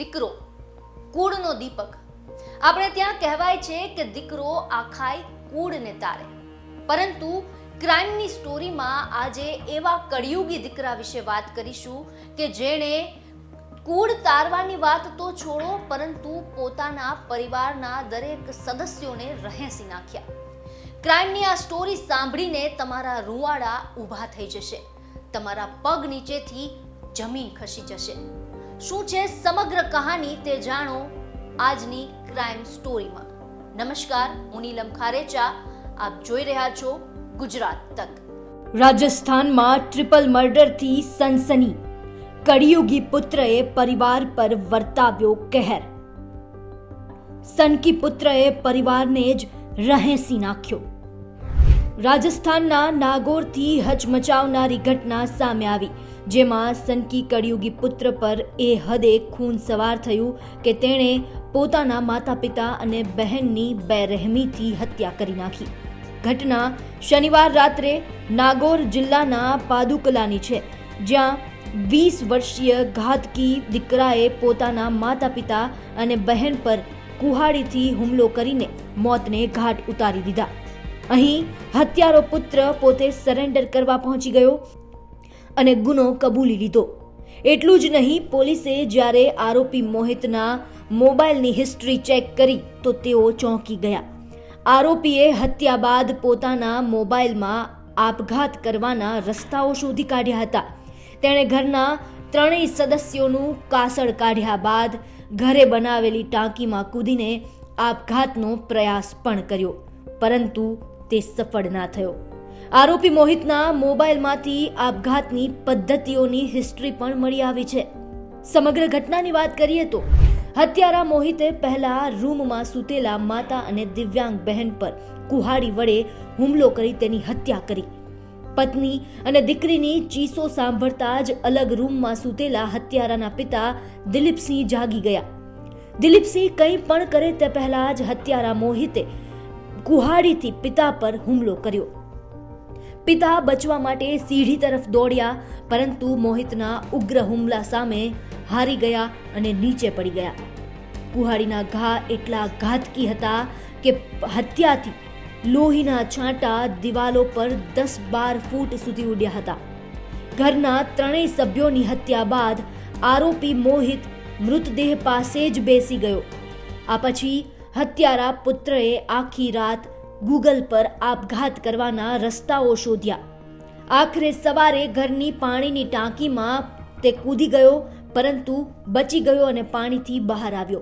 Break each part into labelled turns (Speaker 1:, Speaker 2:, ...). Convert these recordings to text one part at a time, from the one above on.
Speaker 1: દીકરો, કુળનો દીપક. આપણે ત્યાં કહેવાય છે કે દીકરો આખાય કુળને તારે. પરંતુ ક્રાઇમની સ્ટોરીમાં આજે એવા કળિયુગી દીકરા વિશે વાત કરીશું કે જેણે કુળ તારવાની વાત તો છોડો, પરંતુ પોતાના પરિવારના દરેક સદસ્યોને રહેસી નાખ્યા. ક્રાઇમની આ સ્ટોરી સાંભળીને તમારા રૂવાડા ઊભા થઈ જશે. તમારા પગ નીચેથી જમીન ખસી જશે. શું છે સમગ્ર કહાની તે જાણો આજની ક્રાઇમ સ્ટોરીમાં નમસ્કાર, હું નીલમ ખારેચા. આપ જોઈ રહ્યા છો ગુજરાત તક.
Speaker 2: રાજસ્થાનમાં ટ્રિપલ મર્ડરથી સનસની. કળિયુગી પુત્રએ પરિવાર પર વર્તાવ્યો કહેર. સનકી પુત્રએ પરિવારને જ રહેસી નાખ્યો. રાજસ્થાનના નાગોરથી હચમચાવનારી ઘટના સામે આવી. જેમાં સનકી કળિયુગી પુત્ર પર એ હદે ખૂન સવાર થયું કે તેણે પોતાના માતા પિતા અને બહેનની બેરહેમીથી હત્યા કરી નાખી. ઘટના શનિવાર રાત્રે નાગોર જિલ્લાના પાદુકલાની છે, જ્યાં વીસ વર્ષીય ઘાતકી દીકરાએ પોતાના માતા પિતા અને બહેન પર કુહાડીથી હુમલો કરીને મોતને ઘાટ ઉતારી દીધા. અહીં હત્યારો પુત્ર પોતે સરેન્ડર કરવા પહોંચી ગયો અને ગુનો કબૂલી લીધો. એટલું જ નહીં, પોલીસે જ્યારે આરોપી મોહિતના મોબાઈલની હિસ્ટ્રી ચેક કરી, તો તેઓ ચોંકી ગયા. આરોપીએ હત્યા બાદ પોતાના મોબાઈલમાં આપઘાત કરવાના રસ્તાઓ શોધી કાઢ્યા હતા. તેણે ઘરના ત્રણેય સદસ્યોનું કાસળ કાઢ્યા બાદ ઘરે બનાવેલી ટાંકીમાં કૂદીને આપઘાતનો પ્રયાસ પણ કર્યો. પરંતુ તે સફળ ના થયો. આરોપી મોહિતના મોબાઈલમાંથી આપઘાતની પદ્ધતિઓની હિસ્ટ્રી પણ મળી આવી છે. સમગ્ર ઘટનાની વાત કરીએ તો, હત્યારા મોહિતે પહેલા રૂમમાં સૂતેલા માતા અને દિવ્યાંગ બહેન પર કુહાડી વડે હુમલો કરી તેની હત્યા કરી. પત્ની અને દીકરીની ચીસો સાંભળતા જ અલગ રૂમમાં સૂતેલા હત્યારાના પિતા દિલીપસિંહ જાગી ગયા. દિલીપસિંહ કંઈ પણ કરે તે પહેલા જ હત્યારા મોહિતે કુહાડીથી પિતા પર હુમલો કર્યો. પિતા બચવા માટે સીઢી તરફ દોડ્યા, પરંતુ મોહિતના ઉગ્ર હુમલા સામે હારી ગયા અને નીચે પડી ગયા. કુહાડીના ઘા એટલા ઘાતકી હતા કે હત્યાથી લોહીના છાંટા દિવાલો પર દસ બાર ફૂટ સુધી ઉડ્યા હતા. ઘરના ત્રણેય સભ્યોની હત્યા બાદ આરોપી મોહિત મૃતદેહ પાસે જ બેસી ગયો. આ પછી હત્યારા પુત્રએ આખી રાત ગૂગલ પર આપઘાત કરવાના રસ્તાઓ શોધ્યા. આખરે સવારે ઘરની પાણીની ટાંકીમાં તે કૂદી ગયો, પરંતુ બચી ગયો અને પાણીથી બહાર આવ્યો.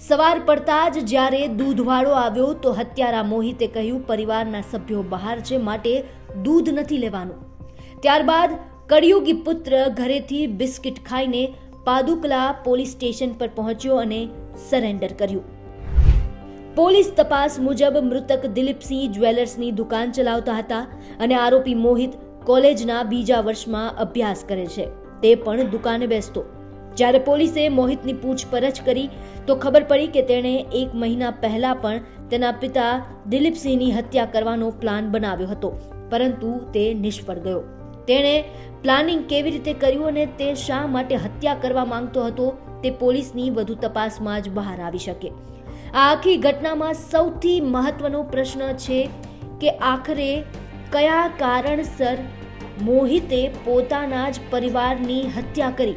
Speaker 2: સવાર પડતા જ જ્યારે દૂધવાળો આવ્યો તો હત્યારા મોહિતે કહ્યું, પરિવારના સભ્યો બહાર છે, માટે દૂધ નથી લેવાનું. ત્યારબાદ કળિયુગી પુત્ર ઘરેથી બિસ્કિટ ખાઈને પાદુકલા પોલીસ સ્ટેશન પર પહોંચ્યો અને સરેન્ડર કર્યું. પોલીસ તપાસ મુજબ મૃતક દિલીપસિંહ જ્વેલર્સની દુકાન ચલાવતા હતા અને આરોપી મોહિત કોલેજના બીજા વર્ષમાં અભ્યાસ કરે છે. તે પણ દુકાને બેસતો. જ્યારે પોલીસે મોહિતની પૂછપરછ કરી, તો ખબર પડી કે તેણે એક મહિના પહેલા પણ તેના પિતા દિલીપસિંહની હત્યા કરવાનો પ્લાન બનાવ્યો હતો, પરંતુ તે નિષ્ફળ ગયો. તેણે પ્લાનિંગ કેવી રીતે કર્યું અને તે શા માટે હત્યા કરવા માંગતો હતો, તે પોલીસની વધુ તપાસમાં જ બહાર આવી શકે. આ આખી ઘટનામાં સૌથી મહત્વનો પ્રશ્ન છે કે આખરે કયા કારણસર મોહિતે પોતાના જ પરિવારની હત્યા કરી?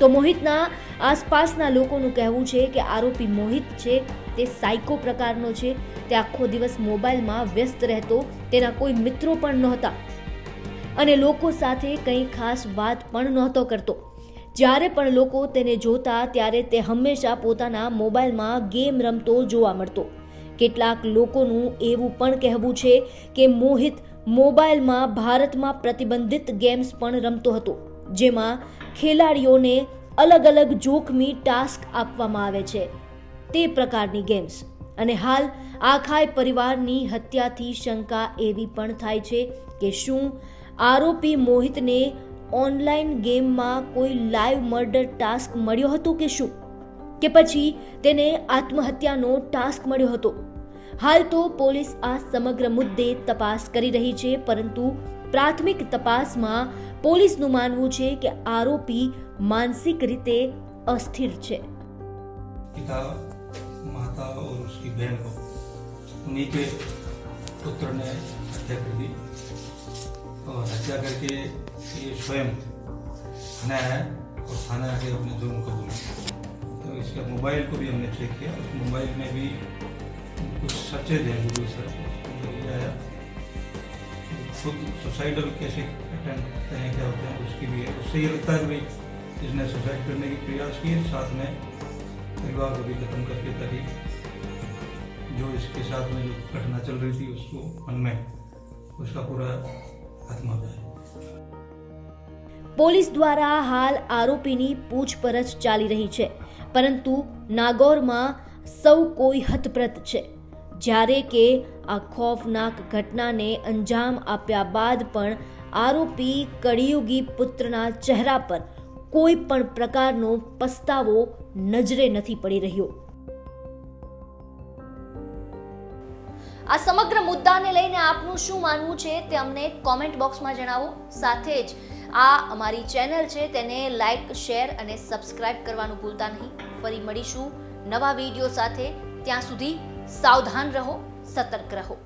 Speaker 2: તો મોહિતના આસપાસના લોકોનું કહેવું છે કે આરોપી મોહિત છે, તે સાયકો પ્રકારનો છે, તે આખો દિવસ મોબાઈલમાં વ્યસ્ત રહેતો, તેના કોઈ મિત્રો પણ નહોતા. અને લોકો સાથે કંઈ ખાસ વાત પણ નહોતો કરતો. જ્યારે પણ લોકો તેને જોતા ત્યારે તે હંમેશા પોતાના મોબાઈલમાં ગેમ રમતો જોવા મળતો. કેટલાક લોકોનું એવું પણ કહેવું છે કે મોહિત મોબાઈલમાં ભારતમાં પ્રતિબંધિત ગેમ્સ પણ રમતો હતો, જેમાં ખેલાડીઓને અલગ અલગ જોખમી ટાસ્ક આપવામાં આવે છે. તે પ્રકારની ગેમ્સ. અને હાલ આખાય પરિવારની હત્યાથી શંકા એવી પણ થાય છે કે શું આરોપી મોહિતને ઓનલાઈન ગેમમાં કોઈ લાઈવ મર્ડર ટાસ્ક મળ્યો હતો કે શું કે પછી તેને આત્મહત્યાનો ટાસ્ક મળ્યો હતો હાલ તો પોલીસ આ સમગ્ર મુદ્દે તપાસ કરી રહી છે પરંતુ પ્રાથમિક તપાસમાં પોલીસનું માનવું છે કે આરોપી માનસિક રીતે અસ્થિર છે
Speaker 3: पिता माता और उसकी बहन को उन्हीं के पुत्र ने हत्या कर दी और हत्या करके ये स्वयं थाने आया और थाने आके अपने जुर्म कबूल किया। तो इसका मोबाइल को भी हमने चेक किया। उस मोबाइल में भी कुछ सचेत है गूगल सर। खुद सुसाइडल कैसे अटेम्प्ट करते हैं, क्या होते हैं, उसकी भी है। उससे ये लगता है कि भाई इसने सुसाइड करने की प्रयास किए। साथ में परिवार को भी खत्म करके ताकि जो इसके साथ में जो घटना चल रही थी, उसको मन में उसका पूरा खत्म हो जाए।
Speaker 2: પોલીસ દ્વારા હાલ આરોપીની પૂછપરછ ચાલી રહી છે. પરંતુ નાગોરમાં સૌ કોઈ હતપ્રત છે. જ્યારે કે આ ખોફનાક ઘટનાને અંજામ આપ્યા બાદ પણ આરોપી કળિયુગી પુત્રના ચહેરા પર કોઈ પણ પ્રકારનો પસ્તાવો નજરે નથી પડી રહ્યો.
Speaker 1: આ સમગ્ર મુદ્દાને લઈને આપનું શું માનવું છે તે અમને કોમેન્ટ બોક્સમાં જણાવો. સાથે જ આ અમારી ચેનલ છે, તેને લાઇક શેર અને સબસ્ક્રાઇબ કરવાનું ભૂલતા નહીં. ફરી મળીશું નવા વીડિયો સાથે. ત્યાં સુધી સાવધાન રહો, સતર્ક રહો.